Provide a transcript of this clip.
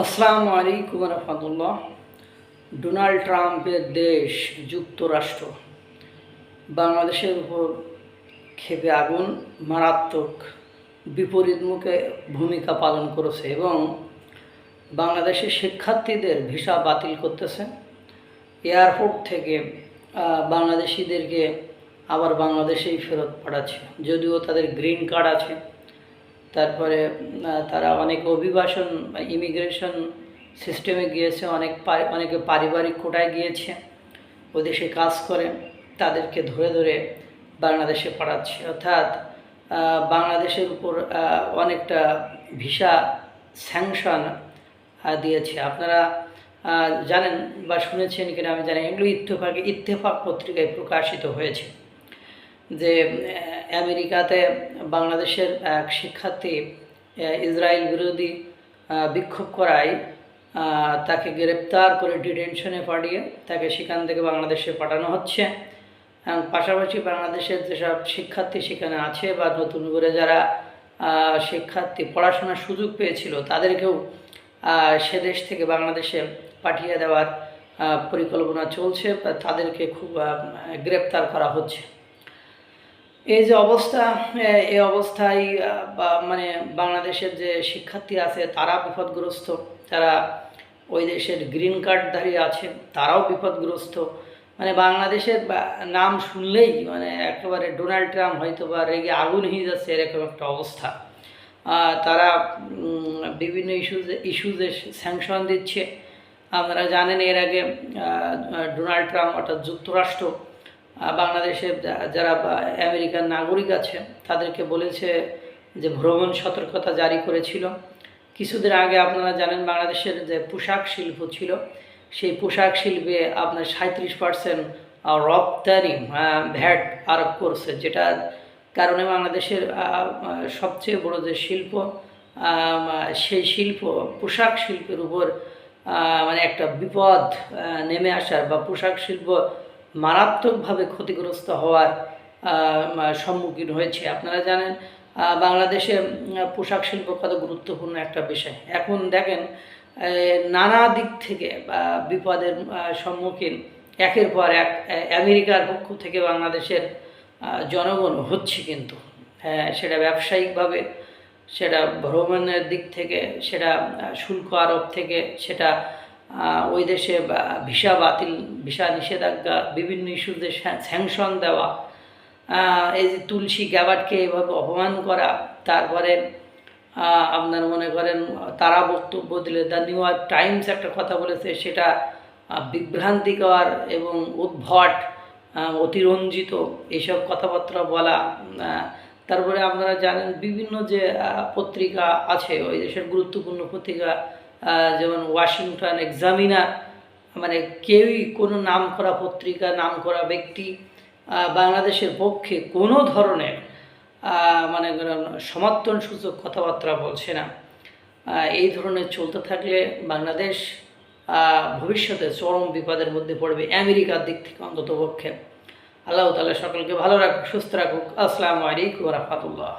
আসসালামু আলাইকুম রহমতুল্লাহ। ডোনাল্ড ট্রাম্পের দেশ যুক্তরাষ্ট্র। বাংলাদেশের উপর ক্ষেপে আগুন মারাত্মক বিপরীতমুখে ভূমিকা পালন করেছে এবং বাংলাদেশের শিক্ষার্থীদের ভিসা বাতিল করতেছে। এয়ারপোর্ট থেকে বাংলাদেশিদেরকে আবার বাংলাদেশেই ফেরত পাঠাচ্ছে। যদিও তাদের গ্রিন কার্ড আছে। তারপরে তারা অনেক অভিবাসন ইমিগ্রেশন সিস্টেমে গিয়েছে, অনেক অনেকে পারিবারিক কোটায় গিয়েছে, ও দেশে কাজ করে, তাদেরকে ধরে ধরে বাংলাদেশে পাঠাচ্ছে। অর্থাৎ বাংলাদেশের উপর অনেকটা ভিসা স্যাংশন দিয়েছে। আপনারা জানেন বা শুনেছেন কিনা আমি জানি এগুলো ইত্তেফাকে, ইত্তেফাক পত্রিকায় প্রকাশিত হয়েছে যে আমেরিকাতে বাংলাদেশের এক শিক্ষার্থী ইসরায়েল বিরোধী বিক্ষোভ করায় তাকে গ্রেপ্তার করে ডিটেনশনে পাঠিয়ে তাকে সেখান থেকে বাংলাদেশে পাঠানো হচ্ছে। এবং পাশাপাশি বাংলাদেশের যেসব শিক্ষার্থী সেখানে আছে বা নতুন করে যারা শিক্ষার্থী পড়াশোনার সুযোগ পেয়েছিল, তাদেরকেও সে দেশ থেকে বাংলাদেশে পাঠিয়ে দেওয়ার পরিকল্পনা চলছে তাদেরকে খুব গ্রেপ্তার করা হচ্ছে। এই যে অবস্থা এই অবস্থায় মানে বাংলাদেশের যে শিক্ষার্থী আছে, তারা বিপদগ্রস্ত। তারা ওই দেশের গ্রিন কার্ডধারী আছে, তারাও বিপদগ্রস্ত। মানে বাংলাদেশের নাম শুনলেই মানে একেবারে ডোনাল্ড ট্রাম্প হয়তো বা রেগে আগুন হয়ে যাচ্ছে, এরকম একটা অবস্থা। তারা বিভিন্ন ইস্যুজে ইস্যুজে স্যাংশন দিচ্ছে। আপনারা জানেন, এর আগে ডোনাল্ড ট্রাম্প অর্থাৎ যুক্তরাষ্ট্র আহ, বাংলাদেশের যারা বা আমেরিকান নাগরিক আছে তাদেরকে বলেছে যে ভ্রমণ সতর্কতা জারি করেছিল। কিছুদিন আগে আপনারা জানেন বাংলাদেশের যে পোশাক শিল্প ছিল সেই পোশাক শিল্পে আপনার সাঁত্রিশ পার্সেন্ট রপ্তানি ভ্যাট আরোপ করছে যেটা কারণে বাংলাদেশের সবচেয়ে বড় যে শিল্প সেই শিল্প পোশাক শিল্পের উপর মানে একটা বিপদ নেমে আসার বা পোশাক শিল্প মারাত্মকভাবে ক্ষতিগ্রস্ত হওয়ার সম্মুখীন হয়েছে। আপনারা জানেন বাংলাদেশে পোশাক শিল্প কত গুরুত্বপূর্ণ একটা বিষয়। এখন দেখেন নানা দিক থেকে বিপদের সম্মুখীন, একের পর এক আমেরিকার পক্ষ থেকে বাংলাদেশের জনগণ হচ্ছে কিন্তু। হ্যাঁ সেটা ব্যবসায়িকভাবে, সেটা ভ্রমণের দিক থেকে, সেটা শুল্ক আরোপ থেকে, সেটা ওই দেশে ভিসা বাতিল, ভিসা নিষেধাজ্ঞা, বিভিন্ন ইস্যুতে স্যাংশন দেওয়া এই যে তুলসী গ্যাবার্ডকে এভাবে অপমান করা, তারপরে আপনার মনে করেন, তারা বক্তব্য দিলে, দ্য নিউ ইয়র্ক টাইমস একটা কথা বলেছে, সেটা বিভ্রান্তিকর এবং উদ্ভট অতিরঞ্জিত এইসব কথাবার্তা বলা তারপরে আপনারা জানেন বিভিন্ন যে পত্রিকা আছে, ওই দেশের গুরুত্বপূর্ণ পত্রিকা যেমন ওয়াশিংটন এক্সামিনার মানে কেউই কোনো নাম করা পত্রিকা নাম করা ব্যক্তি বাংলাদেশের পক্ষে কোনো ধরনের মানে সমর্থন সূচক কথাবার্তা বলছে না। এই ধরনের চলতে থাকলে বাংলাদেশ ভবিষ্যতে চরম বিপদের মধ্যে পড়বে আমেরিকার দিক থেকে অন্তত পক্ষে আল্লাহ তালা সকলকে ভালো রাখুক, সুস্থ রাখুক। আসসালামু আলাইকুম রহমতুল্লাহ।